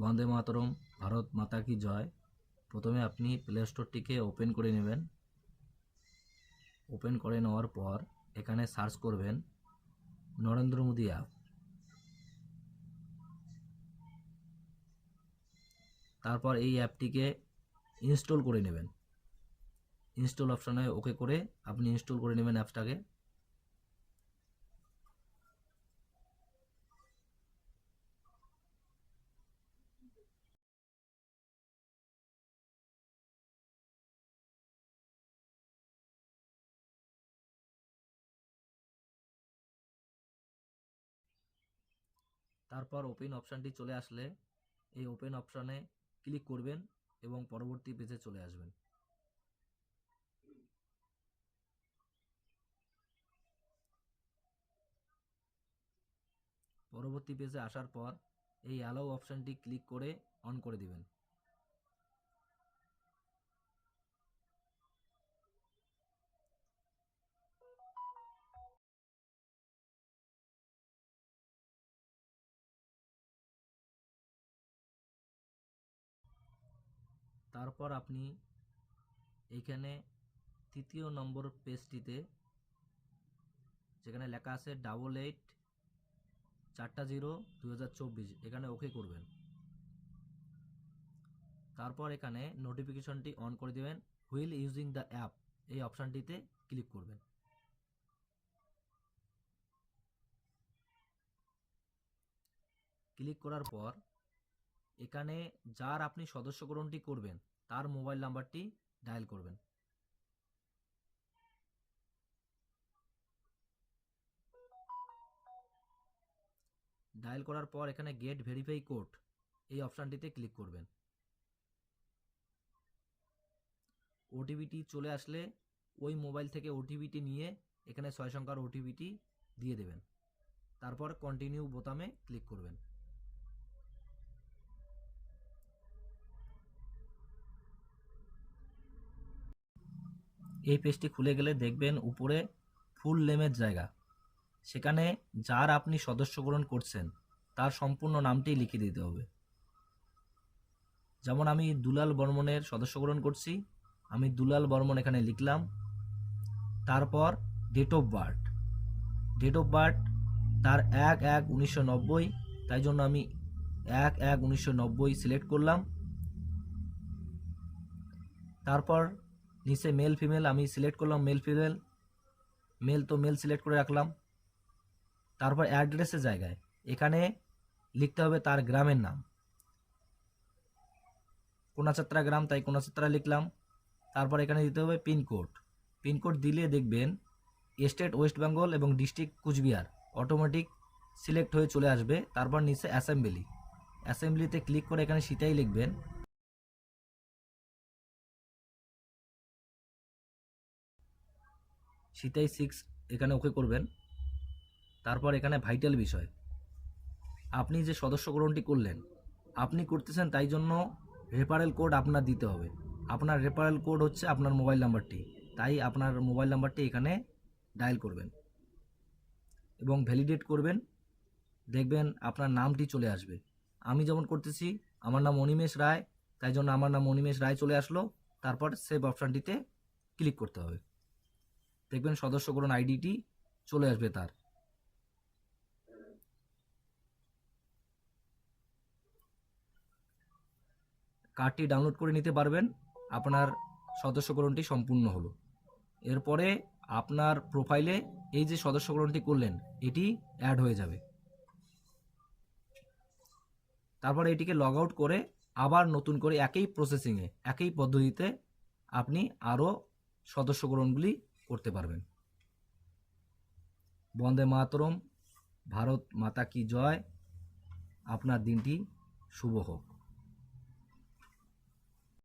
বন্দে মাতরম, ভারত মাতা কি জয়? প্রথমে আপনি প্লে স্টোরটিকে ওপেন করে নেবেন। ওপেন করে নেওয়ার পর এখানে সার্চ করবেন নরেন্দ্র মোদী অ্যাপ তারপর এই অ্যাপটিকে ইনস্টল করে নেবেন। ইনস্টল অপশানে ওকে করে আপনি ইনস্টল করে নেবেন অ্যাপসটাকে তারপর ওপেন অপশানটি চলে আসলে এই ওপেন অপশানে ক্লিক করবেন এবং পরবর্তী পেজে চলে আসবেন। পরবর্তী পেজে আসার পর এই অ্যালাউ অপশানটি ক্লিক করে অন করে দিবেন। তারপর আপনি এইখানে তৃতীয় নম্বর পেজটিতে, যেখানে লেখা আছে ডাবল এইট চারটা জিরো দু হাজার চব্বিশ, এখানে ওকে করবেন। তারপর এখানে নোটিফিকেশনটি অন করে দেবেন হুইল ইউজিং দ্য অ্যাপ এই অপশানটিতে ক্লিক করবেন। ক্লিক করার পর, এখানে যার আপনি সদস্যকরণটি করবেন তার মোবাইল নাম্বারটি ডায়াল করবেন। ডায়াল করার পর এখানে গেট ভেরিফাই কোড এই অপশানটিতে ক্লিক করবেন। ওটিপিটি চলে আসলে ওই মোবাইল থেকে ওটিপিটি নিয়ে এখানে ছয় সংখ্যার ওটিপিটি দিয়ে দেবেন। তারপর কন্টিনিউ বোতামে ক্লিক করবেন। এই পেজটি খুলে গেলে দেখবেন উপরে ফুল নেমের জায়গা। সেখানে যার আপনি সদস্যগ্রহণ করছেন, তার সম্পূর্ণ নামটি লিখে দিতে হবে। যেমন আমি দুলাল বর্মনের সদস্যগ্রহণ করছি, আমি দুলাল বর্মন এখানে লিখলাম। তারপর date of birth date of birth তার এক এক উনিশশো তাই জন্য আমি এক এক উনিশশো সিলেক্ট করলাম। তারপর নিচে মেল ফিমেল আমি সিলেক্ট করলাম মেল ফিমেল মেল তো মেল সিলেক্ট করে রাখলাম। তারপর অ্যাড্রেসের জায়গায়। এখানে লিখতে হবে তার গ্রামের নাম। কোনাচাত্রা গ্রাম, তাই কোনাচাত্রা লিখলাম। তারপর এখানে দিতে হবে পিনকোড পিনকোড দিলে দেখবেন স্টেট ওয়েস্ট বেঙ্গল এবং ডিস্ট্রিক্ট কুচবিহার অটোমেটিক সিলেক্ট হয়ে চলে আসবে। তারপর নিচে অ্যাসেম্বলি অ্যাসেম্বলিতে ক্লিক করে এখানে সেটাই লিখবেন। সিটাই সিক্স এখানে ওকে করবেন। তারপর এখানে ভাইটাল বিষয়। আপনি যে সদস্যগ্রহণটি করলেন, আপনি করতেছেন তাই জন্য রেফারেল কোড আপনার দিতে হবে। আপনার রেফারেল কোড হচ্ছে আপনার মোবাইল নাম্বারটি তাই আপনার মোবাইল নাম্বারটি এখানে ডায়াল করবেন। এবং ভ্যালিডেট করবেন। দেখবেন আপনার নামটি চলে আসবে। আমি যেমন করতেছি, আমার নাম অনিমেষ রায়। তাই জন্য আমার নাম অনিমেষ রায় চলে আসলো। তারপর সেভ অপশানটিতে ক্লিক করতে হবে। দেখবেন সদস্যকরণ আইডিটি চলে আসবে তার। কার্ডটি ডাউনলোড করে নিতে পারবেন, আপনার সদস্যকরণটি সম্পূর্ণ হলো। এরপরে আপনার প্রোফাইলে এই যে সদস্যকরণটি করলেন, এটি অ্যাড হয়ে যাবে। তারপরে এটিকে লগ আউট করে আবার নতুন করে একই প্রসেসিংয়ে একই পদ্ধতিতে আপনি আরও সদস্যকরণগুলি করতে পারবেন। বন্দে মাতরম ভারত মাতা কি জয়? আপনার দিনটি শুভ হোক।